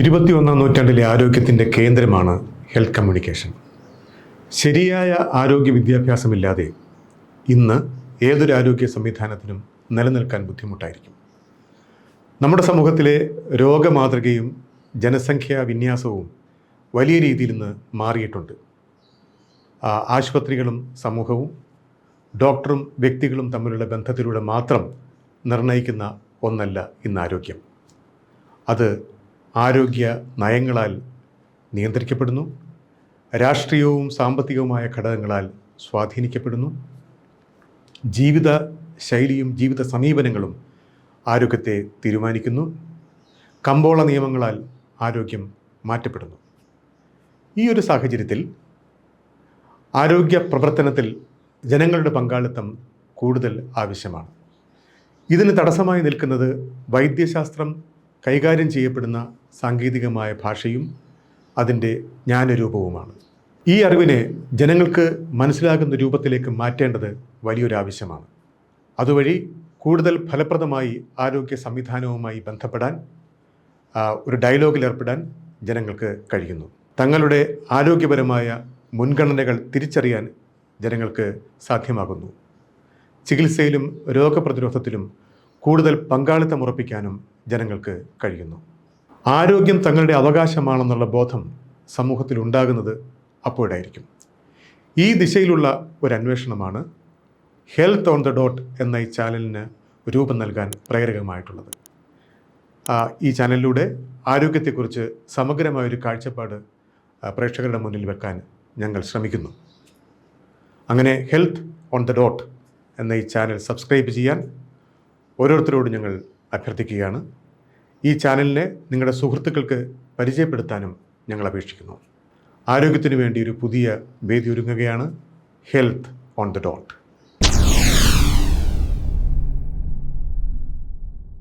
ഇരുപത്തിയൊന്നാം നൂറ്റാണ്ടിലെ ആരോഗ്യത്തിന്റെ കേന്ദ്രമാണ് ഹെൽത്ത് കമ്മ്യൂണിക്കേഷൻ ശരിയായ ആരോഗ്യ വിദ്യാഭ്യാസമില്ലാതെ ഇന്ന് ഏതൊരു ആരോഗ്യ സംവിധാനത്തിനും നിലനിൽക്കാൻ ബുദ്ധിമുട്ടായിരിക്കും. നമ്മുടെ സമൂഹത്തിലെ രോഗമാതൃകയും ജനസംഖ്യാ വിന്യാസവും വലിയ രീതിയിൽ ഇന്ന് മാറിയിട്ടുണ്ട്. ആശുപത്രികളും സമൂഹവും ഡോക്ടറും വ്യക്തികളും തമ്മിലുള്ള ബന്ധത്തിലൂടെ മാത്രം നിർണയിക്കുന്ന ഒന്നല്ല ഇന്ന് ആരോഗ്യം. അത് ആരോഗ്യ നയങ്ങളാൽ നിയന്ത്രിക്കപ്പെടുന്നു. രാഷ്ട്രീയവും സാമ്പത്തികവുമായ ഘടകങ്ങളാൽ സ്വാധീനിക്കപ്പെടുന്നു. ജീവിത ശൈലിയും ജീവിത സമീപനങ്ങളും ആരോഗ്യത്തെ തീരുമാനിക്കുന്നു. കമ്പോള നിയമങ്ങളാൽ ആരോഗ്യം മാറ്റപ്പെടുന്നു. ഈ ഒരു സാഹചര്യത്തിൽ ആരോഗ്യ പ്രവർത്തനത്തിൽ ജനങ്ങളുടെ പങ്കാളിത്തം കൂടുതൽ ആവശ്യമാണ്. ഇതിന് തടസ്സമായി നിൽക്കുന്നത് വൈദ്യശാസ്ത്രം കൈകാര്യം ചെയ്യപ്പെടുന്ന സാങ്കേതികമായ ഭാഷയും അതിന്റെ ജ്ഞാനരൂപവുമാണ്. ഈ അറിവിനെ ജനങ്ങൾക്ക് മനസ്സിലാകുന്ന രൂപത്തിലേക്ക് മാറ്റേണ്ടത് വലിയൊരാവശ്യമാണ്. അതുവഴി കൂടുതൽ ഫലപ്രദമായി ആരോഗ്യ സംവിധാനവുമായി ബന്ധപ്പെടാൻ ഒരു ഡയലോഗിൽ ഏർപ്പെടാൻ ജനങ്ങൾക്ക് കഴിയുന്നു. തങ്ങളുടെ ആരോഗ്യപരമായ മുൻഗണനകൾ തിരിച്ചറിയാൻ ജനങ്ങൾക്ക് സാധ്യമാകുന്നു. ചികിത്സയിലും രോഗപ്രതിരോധത്തിലും കൂടുതൽ പങ്കാളിത്തം ഉറപ്പിക്കാനും ജനങ്ങൾക്ക് കഴിയുന്നു. ആരോഗ്യം തങ്ങളുടെ അവകാശമാണെന്നുള്ള ബോധം സമൂഹത്തിൽ ഉണ്ടാകുന്നത് അപ്പോഴായിരിക്കും. ഈ ദിശയിലുള്ള ഒരു അന്വേഷണമാണ് ഹെൽത്ത് ഓൺ ദ ഡോട്ട് എന്ന ഈ ചാനലിന് രൂപം നൽകാൻ പ്രേരകമായിട്ടുള്ളത്. ഈ ചാനലിലൂടെ ആരോഗ്യത്തെക്കുറിച്ച് സമഗ്രമായൊരു കാഴ്ചപ്പാട് പ്രേക്ഷകരുടെ മുന്നിൽ വെക്കാൻ ഞങ്ങൾ ശ്രമിക്കുന്നു. അങ്ങനെ ഹെൽത്ത് ഓൺ ദ ഡോട്ട് എന്ന ഈ ചാനൽ സബ്സ്ക്രൈബ് ചെയ്യാൻ ഓരോരുത്തരോടും ഞങ്ങൾ അഭ്യർത്ഥിക്കുകയാണ്. ഈ ചാനലിനെ നിങ്ങളുടെ സുഹൃത്തുക്കൾക്ക് പരിചയപ്പെടുത്താനും ഞങ്ങൾ അപേക്ഷിക്കുന്നു. ആരോഗ്യത്തിന് വേണ്ടി ഒരു പുതിയ വേദി ഒരുങ്ങുകയാണ് ഹെൽത്ത് ഓൺ ദ ഡോട്ട്.